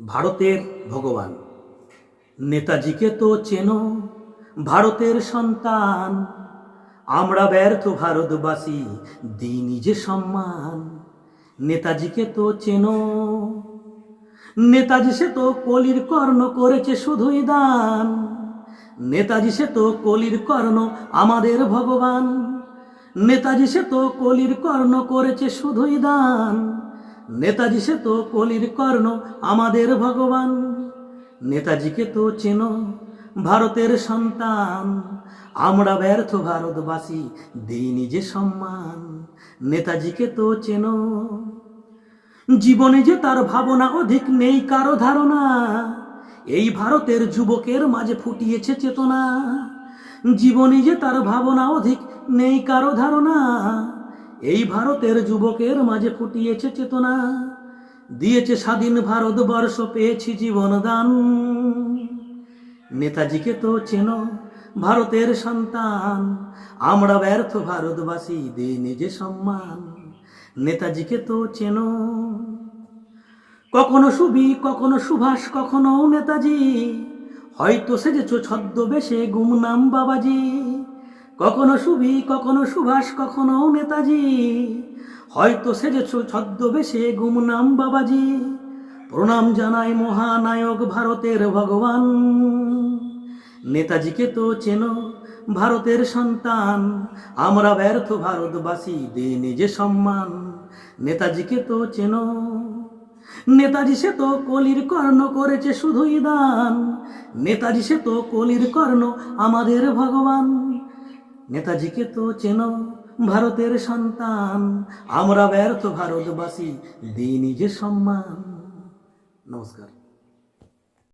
ভারতের ভগবান। নেতাজিকে তো চেনো, ভারতের সন্তান। আমরা ব্যর্থ ভারতবাসী দিই নিজে সম্মান। নেতাজিকে তো চেনো, নেতাজি সে তো কলির কর্ণ করেছে শুধুই দান। নেতাজি সে তো কলির কর্ণ আমাদের ভগবান। নেতাজি সে তো কলির কর্ণ করেছে শুধুই দান। নেতাজি সে তো কলির কর্ণ, আমাদের ভগবান। নেতাজিকে তো চেনো, ভারতের সন্তান। আমরা ব্যর্থ ভারতবাসী, দিই নিজে সম্মান। নেতাজিকে তো চেনো। জীবনে যে তার ভাবনা অধিক নেই কারও ধারণা, এই ভারতের যুবকের মাঝে ফুটিয়েছে চেতনা। জীবনে যে তার ভাবনা অধিক নেই কারও ধারণা এই ভারতের যুবকের মাঝে ফুটিয়েছে চেতনা। দিয়েছে স্বাধীন ভারতবর্ষ পেয়েছি জীবন দান নেতাজিকে তো চেনো ভারতের সন্তান। আমরা ব্যর্থ ভারতবাসী দিই নিজে সম্মান। নেতাজিকে তো চেনো। কখনো সুবি, কখনো সুভাষ, কখনো নেতাজি। হয়তো সেজেছ ছদ্মবেশে গুমনাম বাবাজি। কখনো সুবি কখনো সুভাষ, কখনো নেতাজি। হয়তো সেজেছ ছদ্মবেশে গুমনাম বাবাজি। প্রণাম জানাই মহানায়ক ভারতের ভগবান। নেতাজিকে তো চেনো, ভারতের সন্তান। আমরা ব্যর্থ ভারতবাসী, দে নিজে সম্মান। নেতাজিকে তো চেনো। নেতাজি সে তো কলির কর্ণ করেছে শুধুই দান। নেতাজি সে তো কলির কর্ণ আমাদের ভগবান। নেতাজিকে তো চেনো ভারতের সন্তান। আমরা ব্যর্থ ভারতবাসী দিই নিজে সম্মান। নমস্কার।